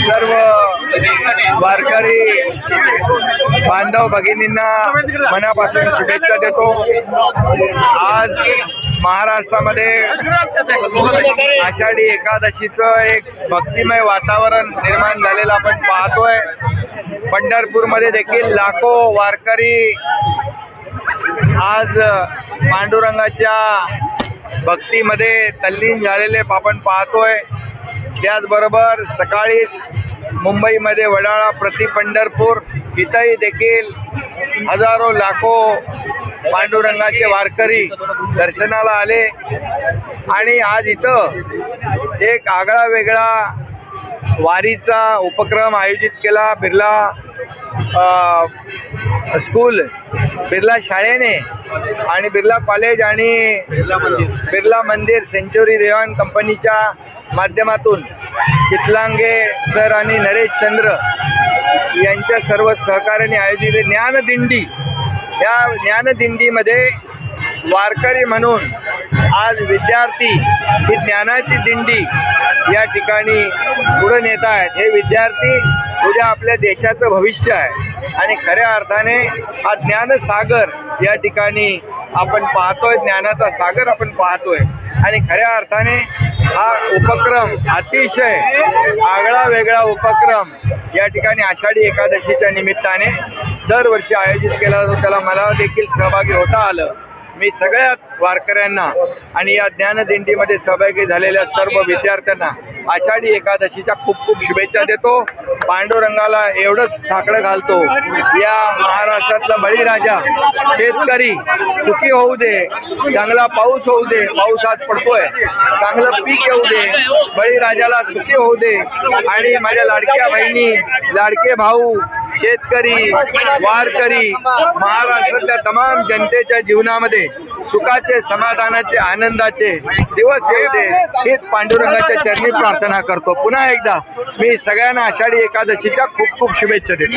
सर्व वारकरी बांधव भगिनींना मनापासून शुभेच्छा देतो. आज महाराष्ट्रामध्ये आषाढी एकादशीचं एक भक्तिमय वातावरण निर्माण झालेलं आपण पाहतोय. पंढरपूरमध्ये देखील लाखो वारकरी आज पांडुरंगाच्या भक्तीमध्ये तल्लीन झालेले आपण पाहतोय. त्याचबरोबर सकाळीच मुंबईमध्ये वडाळा प्रति पंढरपूर इथंही देखील हजारो लाखो पांडुरंगाचे वारकरी दर्शनाला आले. आणि आज इथं एक आगळा वेगळा वारीचा उपक्रम आयोजित केला बिर्ला स्कूल बिर्ला शाळेने आणि बिर्ला कॉलेज आणि बिर्ला मंदिर. सेंच्युरी रेवॉन कंपनीच्या माध्यमातून चितलांगे सर आणि नरेश चंद्र यांच्या सर्व सहकार्याने आयोजित ज्ञानदिंडी. या ज्ञानदिंडीमध्ये वारकरी म्हणून आज विद्यार्थी ही ज्ञानाची दिंडी या ठिकाणी पुढे नेत आहेत. हे विद्यार्थी उद्या आपल्या देशाचं भविष्य आहे. आणि खऱ्या अर्थाने हा ज्ञानसागर या ठिकाणी आपण पाहतोय ज्ञानाचा सागर आपण पाहतोय. आणि खऱ्या अर्थाने हा उपक्रम अतिशय आगळा वेगळा उपक्रम या ठिकाणी आषाढी एकादशीच्या निमित्ताने दरवर्षी आयोजित केला जातो. त्याला मला देखील सहभागी होता आलं. मी सगळ्याच वारकऱ्यांना आणि या ज्ञानदिंडीमध्ये सहभागी झालेल्या सर्व विद्यार्थ्यांना आषाढी एकादशीच्या खूप खूप शुभेच्छा देतो. पांडुरंगाला एवढंच साकडं घालतो. या महाराष्ट्रातला बळीराजा शेतकरी सुखी होऊ दे चांगला पाऊस होऊ दे पाऊस आज पडतोय. चांगलं पीक येऊ दे बळीराजाला सुखी होऊ दे. आणि माझ्या लाडक्या बहिणी लाडके भाऊ शेतकरी वारकरी महाराष्ट्रातल्या तमाम जनतेच्या जीवनामध्ये सुखाचे समाधानाचे आनंदाचे दिवस येऊ दे. हीच पांडुरंगाच्या चरणी प्रार्थना करतो. पुन्हा एकदा मी सगळ्यांना आषाढी एकादशीच्या खूप खूप शुभेच्छा देतो.